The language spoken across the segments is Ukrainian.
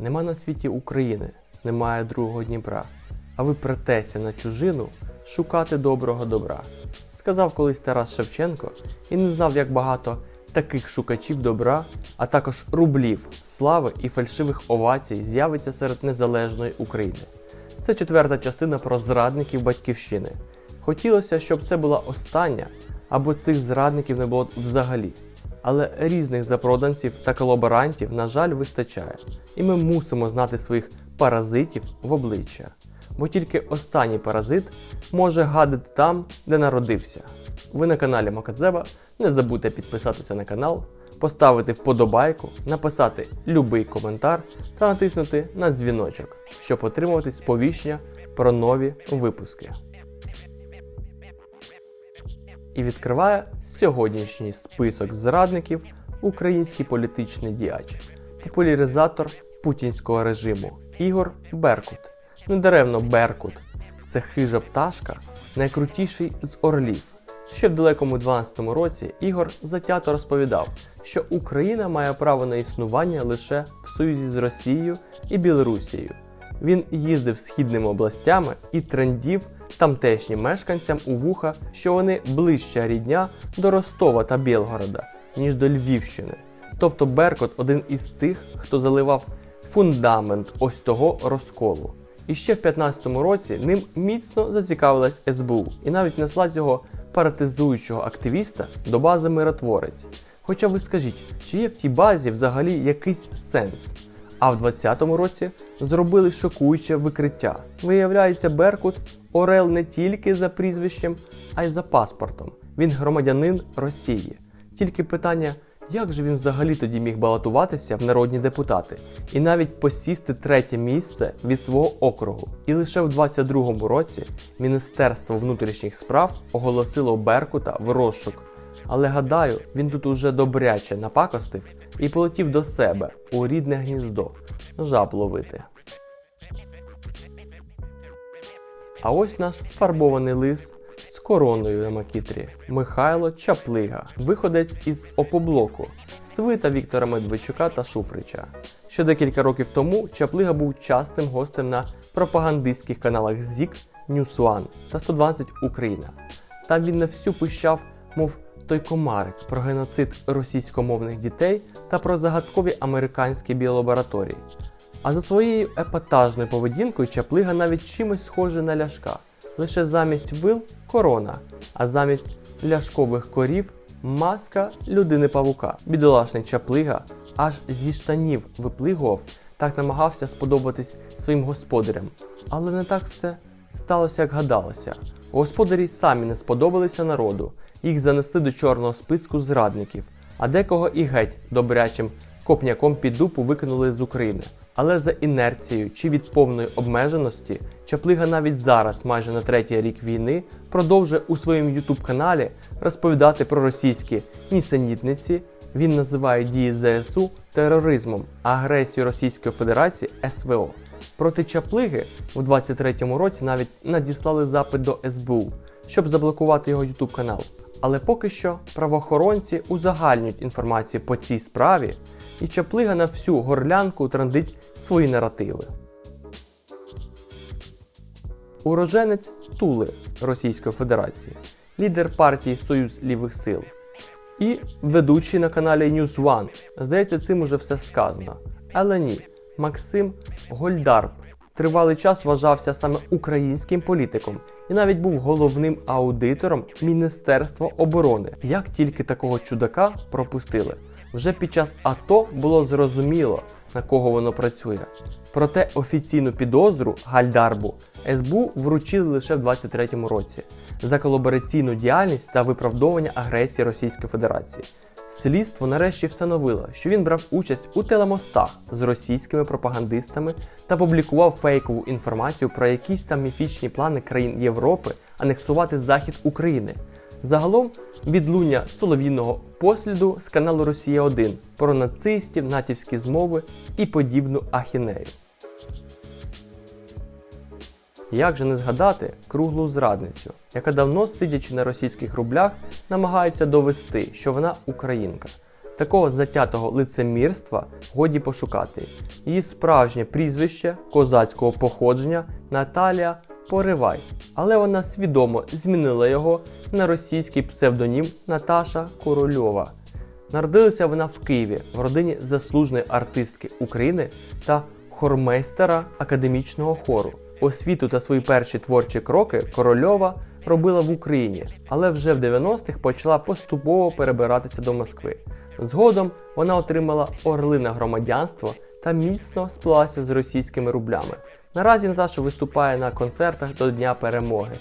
Нема на світі України, немає другого Дніпра, а ви претеся на чужину шукати доброго добра. Сказав колись Тарас Шевченко і не знав, як багато таких шукачів добра, а також рублів, слави і фальшивих овацій з'явиться серед незалежної України. Це четверта частина про зрадників батьківщини. Хотілося, щоб це була остання, або цих зрадників не було взагалі. Але різних запроданців та колаборантів, на жаль, вистачає, і ми мусимо знати своїх паразитів в обличчя. Бо тільки останній паразит може гадити там, де народився. Ви на каналі Макадзева. Не забудьте підписатися на канал, поставити вподобайку, написати любий коментар та натиснути на дзвіночок, щоб отримувати сповіщення про нові випуски. І відкриває сьогоднішній список зрадників український політичний діяч, популяризатор путінського режиму Ігор Беркут. Недаремно Беркут це хижа пташка, найкрутіший з орлів. Ще в далекому 12-му році Ігор затято розповідав, що Україна має право на існування лише в союзі з Росією і Білорусією. Він їздив східними областями і трендів тамтешнім мешканцям у вуха, що вони ближча рідня до Ростова та Білгорода, ніж до Львівщини. Тобто Беркот один із тих, хто заливав фундамент ось того розколу. І ще в 15-му році ним міцно зацікавилась СБУ і навіть несла цього паратизуючого активіста до бази миротворець. Хоча ви скажіть, чи є в тій базі взагалі якийсь сенс? А в 20-му році зробили шокуюче викриття. Виявляється, Беркут Орел не тільки за прізвищем, а й за паспортом. Він громадянин Росії. Тільки питання, як же він взагалі тоді міг балотуватися в народні депутати і навіть посісти третє місце від свого округу. І лише в 22-му році Міністерство внутрішніх справ оголосило Беркута в розшук. Але гадаю, він тут уже добряче напакостив і полетів до себе у рідне гніздо жаб ловити. А ось наш фарбований лис з короною на макітрі Михайло Чаплига, виходець із опоблоку, свита Віктора Медведчука та Шуфрича. Ще декілька років тому Чаплига був частим гостем на пропагандистських каналах ЗІК, One та 120 Україна. Там він на всю пищав, мов той комарик про геноцид російськомовних дітей та про загадкові американські біолабораторії. А за своєю епатажною поведінкою Чаплига навіть чимось схожий на ляшка. Лише замість вил корона, а замість ляшкових корів маска людини павука. Бідолашний Чаплига аж зі штанів виплигував, так намагався сподобатись своїм господарям. Але не так все сталося, як гадалося. Господарі самі не сподобалися народу, їх занесли до чорного списку зрадників, а декого і геть добрячим копняком під дупу викинули з України. Але за інерцією чи від повної обмеженості Чаплига навіть зараз, майже на третій рік війни, продовжує у своєму ютуб каналі розповідати про російські нісенітниці. Він називає дії ЗСУ тероризмом, а агресію Російської Федерації СВО. Проти Чаплиги у 23-му році навіть надіслали запит до СБУ, щоб заблокувати його ютуб канал. Але поки що правоохоронці узагальнюють інформацію по цій справі, і Чаплига на всю горлянку трандить свої наративи. Уроженець Тули Російської Федерації, лідер партії Союз лівих сил і ведучий на каналі News One. Здається, цим уже все сказано. Але ні, Максим Гольдарб тривалий час вважався саме українським політиком і навіть був головним аудитором Міністерства оборони. Як тільки такого чудака пропустили, вже під час АТО було зрозуміло, на кого воно працює. Проте офіційну підозру Гальдарбу СБУ вручили лише в 23-му році за колабораційну діяльність та виправдовування агресії Російської Федерації. Слідство нарешті встановило, що він брав участь у телемостах з російськими пропагандистами та публікував фейкову інформацію про якісь там міфічні плани країн Європи анексувати захід України. Загалом відлуння солов'їного посліду з каналу Росія 1 про нацистів, натівські змови і подібну ахінею. Як же не згадати круглу зрадницю, яка давно сидячи на російських рублях, намагається довести, що вона українка. Такого затятого лицемірства годі пошукати. Її справжнє прізвище козацького походження Наталія Поривай, але вона свідомо змінила його на російський псевдонім Наташа Корольова. Народилася вона в Києві в родині заслуженої артистки України та хормейстера академічного хору. Освіту та свої перші творчі кроки Корольова робила в Україні, але вже в 90-х почала поступово перебиратися до Москви. Згодом вона отримала орлине громадянство та міцно сплелася з російськими рублями. Наразі Наташа виступає на концертах до Дня перемоги.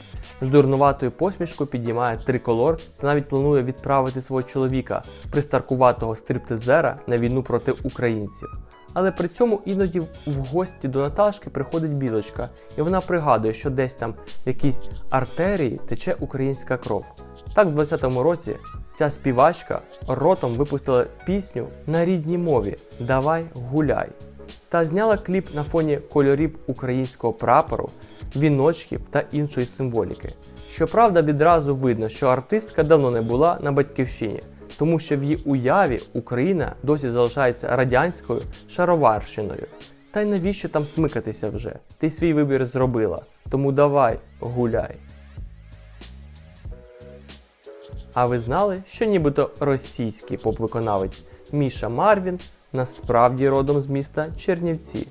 З дурнуватою посмішкою підіймає триколор та навіть планує відправити свого чоловіка, пристаркуватого стриптизера, на війну проти українців. Але при цьому іноді в гості до Наташки приходить білочка, і вона пригадує, що десь там в якійсь артерії тече українська кров. Так, в 20-му році ця співачка ротом випустила пісню на рідній мові Давай гуляй та зняла кліп на фоні кольорів українського прапору, віночків та іншої символіки. Щоправда, відразу видно, що артистка давно не була на батьківщині, тому що в її уяві Україна досі залишається радянською шароварщиною. Та й навіщо там смикатися вже? Ти свій вибір зробила, тому давай гуляй. А ви знали, що нібито російський поп-виконавець Міша Марвін насправді родом з міста Чернівці.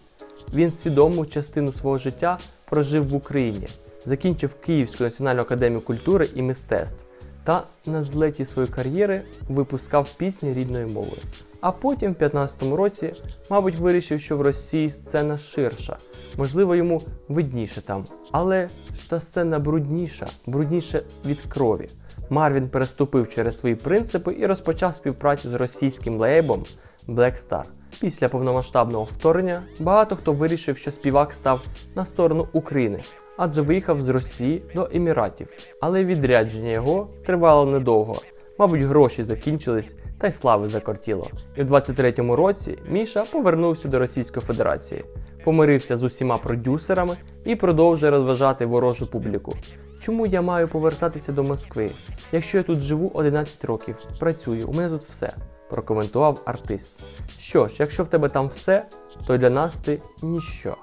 Він свідому частину свого життя прожив в Україні, закінчив Київську національну академію культури і мистецтв та на злеті своєї кар'єри випускав пісні рідною мовою. А потім, в 15-му році, мабуть, вирішив, що в Росії сцена ширша, можливо, йому видніше там. Але ж та сцена брудніша, брудніша від крові. Марвін переступив через свої принципи і розпочав співпрацю з російським лейбом Black Star. Після повномасштабного вторгнення багато хто вирішив, що співак став на сторону України, адже виїхав з Росії до Еміратів. Але відрядження його тривало недовго. Мабуть, гроші закінчились та й слави закортіло. І в 23-му році Міша повернувся до Російської Федерації, помирився з усіма продюсерами і продовжує розважати ворожу публіку. Чому я маю повертатися до Москви? Якщо я тут живу 11 років, працюю, у мене тут все, прокоментував артист. Що ж, якщо в тебе там все, то для нас ти ніщо.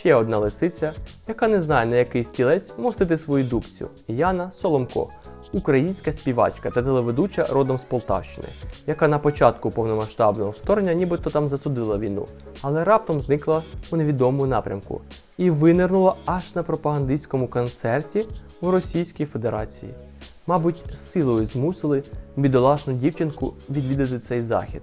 Ще одна лисиця, яка не знає на який стілець мостити свою дубцю Яна Соломко, українська співачка та телеведуча родом з Полтавщини, яка на початку повномасштабного вторгнення нібито там засудила війну, але раптом зникла у невідомому напрямку і винирнула аж на пропагандистському концерті у Російській Федерації. Мабуть, силою змусили бідолашну дівчинку відвідати цей захід.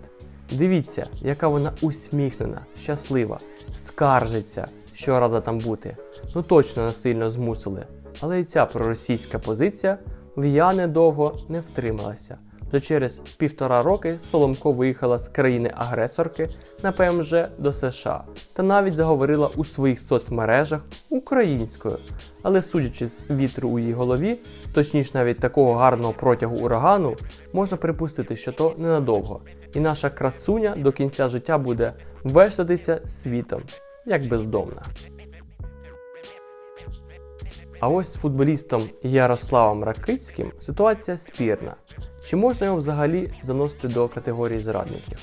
Дивіться, яка вона усміхнена, щаслива, скаржиться, що рада там бути. Ну точно насильно змусили. Але і ця проросійська позиція в Яни довго не втрималася. Вже через півтора роки Соломко виїхала з країни-агресорки на ПМЖ до США та навіть заговорила у своїх соцмережах українською. Але судячи з вітру у її голові, точніше навіть такого гарного протягу урагану, можна припустити, що то ненадовго, і наша красуня до кінця життя буде вештатися світом, як бездомна. А ось з футболістом Ярославом Ракицьким ситуація спірна. Чи можна його взагалі заносити до категорії зрадників?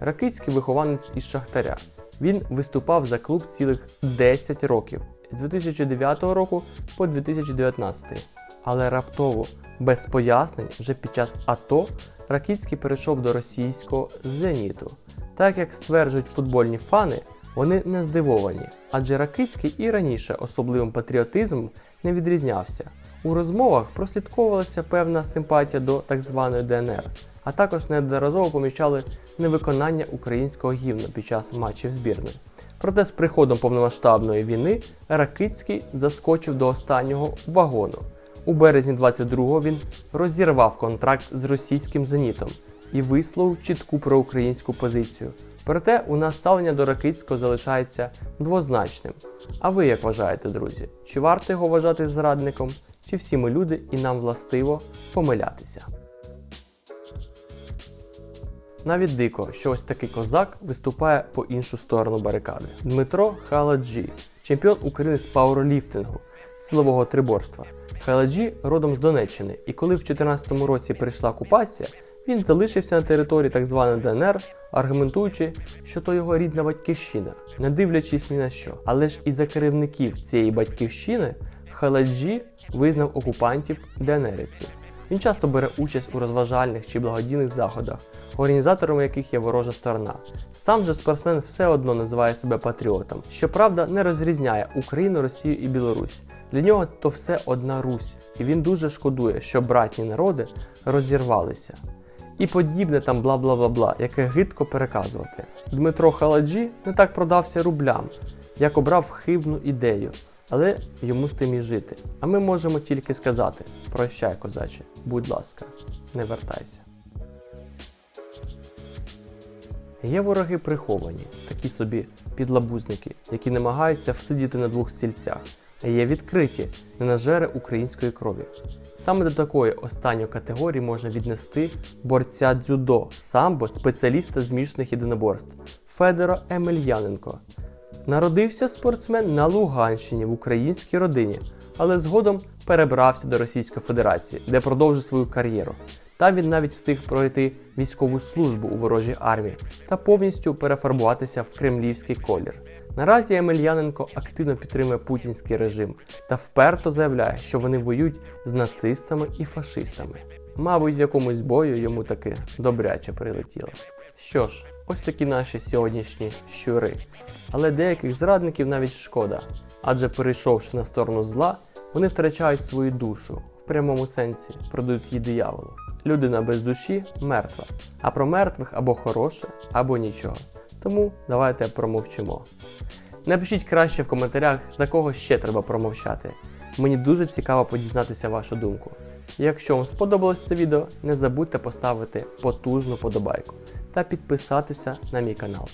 Ракицький вихованець із Шахтаря. Він виступав за клуб цілих 10 років з 2009 року по 2019. Але раптово, без пояснень, вже під час АТО Ракицький перейшов до російського зеніту. Так як стверджують футбольні фани, вони не здивовані, адже Ракицький і раніше особливим патріотизмом не відрізнявся. У розмовах прослідковувалася певна симпатія до так званої ДНР, а також неодноразово помічали невиконання українського гімну під час матчів збірної. Проте з приходом повномасштабної війни Ракицький заскочив до останнього вагону. У березні 22-го він розірвав контракт з російським зенітом і висловив чітку проукраїнську позицію. Проте у нас ставлення до Ракицького залишається двозначним. А ви як вважаєте, друзі? Чи варто його вважати зрадником? Чи всі ми люди і нам властиво помилятися? Навіть дико, що ось такий козак виступає по іншу сторону барикади. Дмитро Халаджі, чемпіон України з пауерліфтингу, силового триборства. Хайладжі родом з Донеччини, і коли в 2014 році прийшла окупація, він залишився на території так званої ДНР, аргументуючи, що то його рідна батьківщина, не дивлячись ні на що. Але ж і за керівників цієї батьківщини Халаджі визнав окупантів ДНРівців. Він часто бере участь у розважальних чи благодійних заходах, організаторами яких є ворожа сторона. Сам же спортсмен все одно називає себе патріотом. Щоправда, не розрізняє Україну, Росію і Білорусь. Для нього то все одна Русь, і він дуже шкодує, що братні народи розірвалися. І подібне там бла бла бла бла, яке гидко переказувати. Дмитро Халаджі не так продався рублям, як обрав хибну ідею, але йому з тим і жити. А ми можемо тільки сказати: прощай, козаче, будь ласка, не вертайся. Є вороги приховані, такі собі підлабузники, які намагаються всидіти на двох стільцях, є відкриті, ненажери української крові. Саме до такої останньої категорії можна віднести борця дзюдо, самбо, спеціаліста змішаних єдиноборств Федора Емельяненко. Народився спортсмен на Луганщині в українській родині, але згодом перебрався до Російської Федерації, де продовжив свою кар'єру. Там він навіть встиг пройти військову службу у ворожій армії та повністю перефарбуватися в кремлівський колір. Наразі Емельяненко активно підтримує путінський режим та вперто заявляє, що вони воюють з нацистами і фашистами. Мабуть, в якомусь бою йому таки добряче прилетіло. Що ж, ось такі наші сьогоднішні щури. Але деяких зрадників навіть шкода, адже перейшовши на сторону зла, вони втрачають свою душу в прямому сенсі, продають її дияволу. Людина без душі мертва, а про мертвих або хороше, або нічого. Тому давайте промовчимо. Напишіть краще в коментарях, за кого ще треба промовчати. Мені дуже цікаво подізнатися вашу думку. Якщо вам сподобалось це відео, не забудьте поставити потужну подобайку та підписатися на мій канал.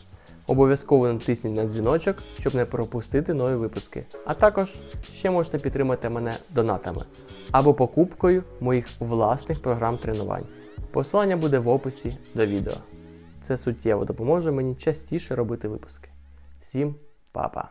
Обов'язково натисніть на дзвіночок, щоб не пропустити нові випуски. А також ще можете підтримати мене донатами або покупкою моїх власних програм тренувань. Посилання буде в описі до відео. Це суттєво допоможе мені частіше робити випуски. Всім па-па!